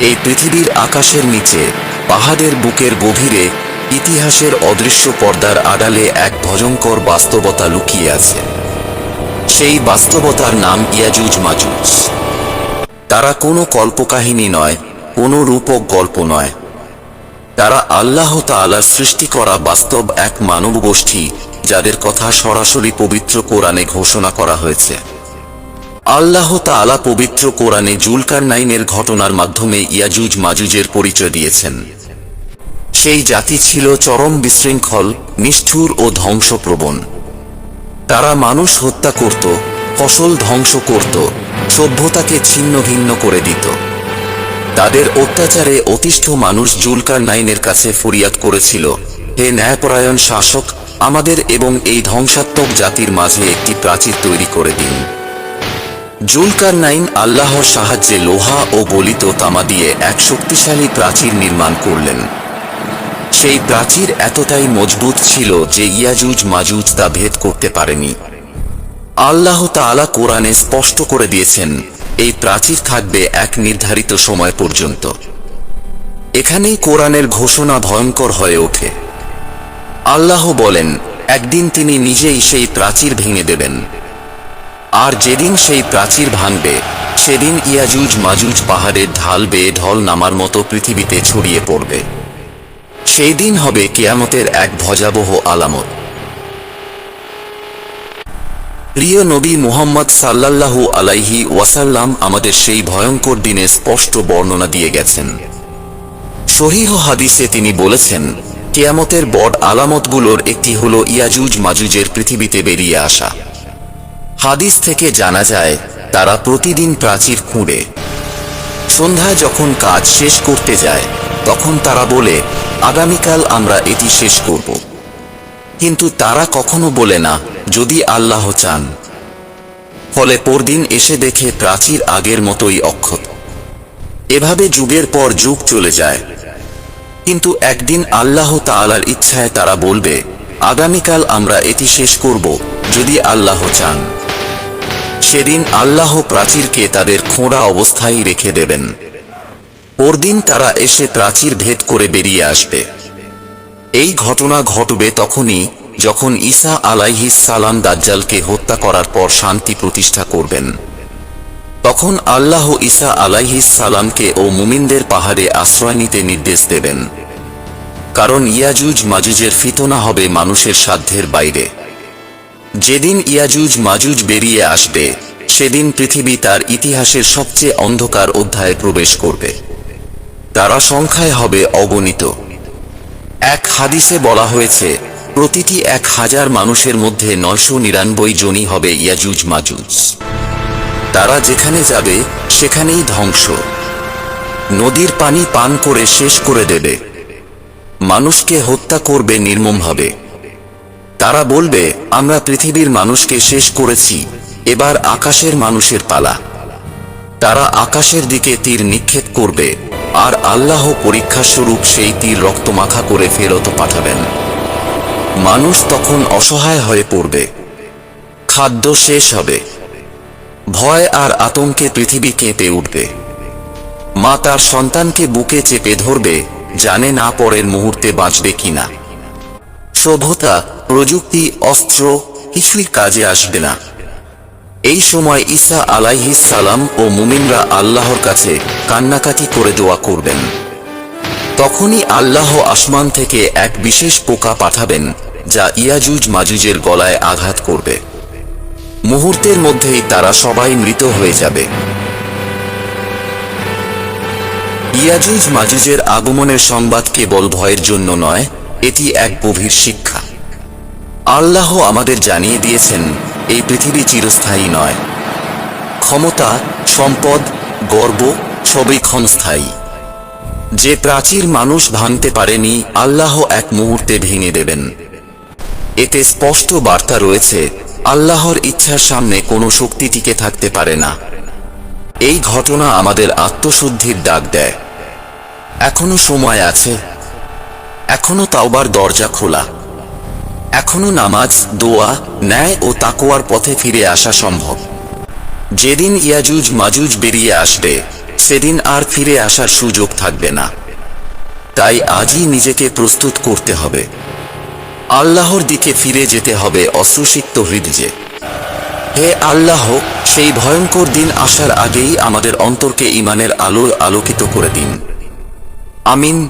এই পৃথিবীর আকাশের নিচে, পাহাড়ের বুকের গভীরে, ইতিহাসের অদৃশ্য পর্দার আড়ালে এক ভয়ঙ্কর বাস্তবতা লুকিয়ে আছে। সেই বাস্তবতার নাম ইয়াজুজ মাজুজ। তারা কোনো কল্পকাহিনী নয়, কোনো রূপক গল্প নয়। তারা আল্লাহ তাআলার সৃষ্টি করা বাস্তব এক মানব গোষ্ঠী যাদের কথা সরাসরি পবিত্র কোরআনে ঘোষণা করা হয়েছে। আল্লাহ তাআলা পবিত্র কোরআনে জুলকার নাইনের ঘটনার মাধ্যমে ইয়াজুজ মাজুজের পরিচয় দিয়েছেন। সেই জাতি ছিল চরম বিশৃঙ্খল, নিষ্ঠুর ও ধ্বংসপ্রবণ। তারা মানুষ হত্যা করত, ফসল ধ্বংস করত, সভ্যতাকে ছিন্ন ভিন্ন করে দিত। তাদের অত্যাচারে অতিষ্ঠ মানুষ জুলকার নাইনের কাছে ফরিয়াদ করেছিল, হে ন্যায়পরায়ণ শাসক, আমাদের এবং এই ধ্বংসাত্মক জাতির মাঝে একটি প্রাচীর তৈরি করে দিন। জুলকার নাইন আল্লাহর সাহায্যে লোহা ও গলিত তামা দিয়ে এক শক্তিশালী প্রাচীর নির্মাণ করলেন। সেই প্রাচীর এতটাই মজবুত ছিল যে ইয়াজুজ মাজুজ তা ভেদ করতে পারেনি। আল্লাহ তাআলা কোরআনে স্পষ্ট করে দিয়েছেন, এই প্রাচীর থাকবে এক নির্ধারিত সময় পর্যন্ত। এখানেই কোরআনের ঘোষণা ভয়ঙ্কর হয়ে ওঠে। আল্লাহ বলেন, একদিন তিনি নিজেই সেই প্রাচীর ভেঙে দেবেন। আর যেদিন সেই প্রাচীর ভাঙবে, সেদিন ইয়াজুজ মাজুজ পাহাড়ের ঢাল বেয়ে ঢল নামার মতো পৃথিবীতে ছড়িয়ে পড়বে। সেই দিন হবে কেয়ামতের এক ভজাবহ আলামত। প্রিয় নবী মুহাম্মদ সাল্লাল্লাহু আলাইহি ওয়াসাল্লাম আমাদের সেই ভয়ঙ্কর দিনে স্পষ্ট বর্ণনা দিয়ে গেছেন। সহিহ হাদিসে তিনি বলেছেন, কেয়ামতের বড় আলামতগুলোর একটি হল ইয়াজুজ মাজুজের পৃথিবীতে বেরিয়ে আসা। হাদিস থেকে জানা যায়, তারা প্রতিদিন প্রাচীর খুঁড়ে। সন্ধ্যায় যখন কাজ শেষ করতে যায়, তখন তারা বলে, আগামীকাল আমরা এটি শেষ করব। কিন্তু তারা কখনো বলে না, যদি আল্লাহ চান। ফলে পরদিন এসে দেখে প্রাচীর আগের মতোই অক্ষত। এভাবে যুগের পর যুগ চলে যায়। কিন্তু একদিন আল্লাহ তালার ইচ্ছায় তারা বলবে, আগামীকাল আমরা এটি শেষ করব, যদি আল্লাহ চান। সেদিন আল্লাহ প্রাচীরকে তাদের খোঁড়া অবস্থায় রেখে দেবেন। পরদিন তারা এসে প্রাচীর ভেদ করে বেরিয়ে আসবে। এই ঘটনা ঘটবে তখনই যখন ঈসা আলাইহিস দাজ্জালকে হত্যা করার পর শান্তি প্রতিষ্ঠা করবেন। তখন আল্লাহ ঈসা আলাইহিস সালামকে ও মুমিনদের পাহাড়ে আশ্রয় নিতে নির্দেশ দেবেন। কারণ ইয়াজুজ মাজুজের ফিতনা হবে মানুষের সাধ্যের বাইরে। যেদিন ইয়াজুজ মাজুজ বেরিয়ে আসবে, সেদিন পৃথিবী তার ইতিহাসের সবচেয়ে অন্ধকার অধ্যায়ে প্রবেশ করবে। তারা সংখ্যায় হবে অগণিত। এক হাদিসে বলা হয়েছে, প্রতিটি এক হাজার মানুষের মধ্যে নয়শো নিরানব্বই জনই হবে ইয়াজুজ মাজুজ। তারা যেখানে যাবে, সেখানেই ধ্বংস। নদীর পানি পান করে শেষ করে দেবে। মানুষকে হত্যা করবে নির্মমভাবে তারা বলবে, আমরা পৃথিবীর মানুষকে শেষ করেছি, এবার আকাশের মানুষের পালা। তারা আকাশের দিকে তীর নিক্ষেপ করবে, আর আল্লাহ পরীক্ষা স্বরূপ সেই তীর রক্তমাখা করে ফেরত পাঠাবেন। মানুষ তখন অসহায় হয়ে পড়বে। খাদ্য শেষ হবে। ভয় আর আতঙ্কে পৃথিবী কেঁপে উঠবে। মা তার সন্তানকে বুকে চেপে ধরবে, জানে না পরের মুহূর্তে বাঁচবে কিনা। সভ্যতা প্রযুক্তি, অস্ত্র কিছুই কাজে আসবে না। এই সময় ঈসা আলাইহিস সালাম ও মুমিনরা আল্লাহর কাছে কান্নাকাটি করে দোয়া করবেন। তখনই আল্লাহ আসমান থেকে এক বিশেষ পোকা পাঠাবেন, যা ইয়াজুজ মাজুজের গলায় আঘাত করবে। মুহূর্তের মধ্যেই তারা সবাই মৃত হয়ে যাবে। ইয়াজুজ মাজুজের আগমনের সংবাদ কেবল ভয়ের জন্য নয়, এটি এক গভীর শিক্ষা। আল্লাহ আমাদের জানিয়ে দিয়েছেন, এই পৃথিবী চিরস্থায়ী নয়। ক্ষমতা, সম্পদ, গর্ব সবই ক্ষণস্থায়ী। যে প্রাচীর মানুষ ভাঙতে পারেনি, আল্লাহ এক মুহূর্তে ভেঙে দেবেন। এতে স্পষ্ট বার্তা রয়েছে, আল্লাহর ইচ্ছার সামনে কোনো শক্তি টিকে থাকতে পারে না। এই ঘটনা আমাদের আত্মশুদ্ধির ডাক দেয়। এখনও সময় আছে। এখনও তাওবার দরজা খোলা। এখনও নামাজ, দোয়া, ন্যায় ও তাকোয়ার পথে ফিরে আসা সম্ভব। যেদিন ইয়াজুজ মাজুজ বেরিয়ে আসবে, সেদিন আর ফিরে আসার সুযোগ থাকবে না। তাই আজই নিজেকে প্রস্তুত করতে হবে। আল্লাহর দিকে ফিরে যেতে হবে অশ্রুসিক্ত হৃদয়ে। হে আল্লাহ, সেই ভয়ঙ্কর দিন আসার আগেই আমাদের অন্তরকে ইমানের আলোর আলোকিত করে দিন। আমিন।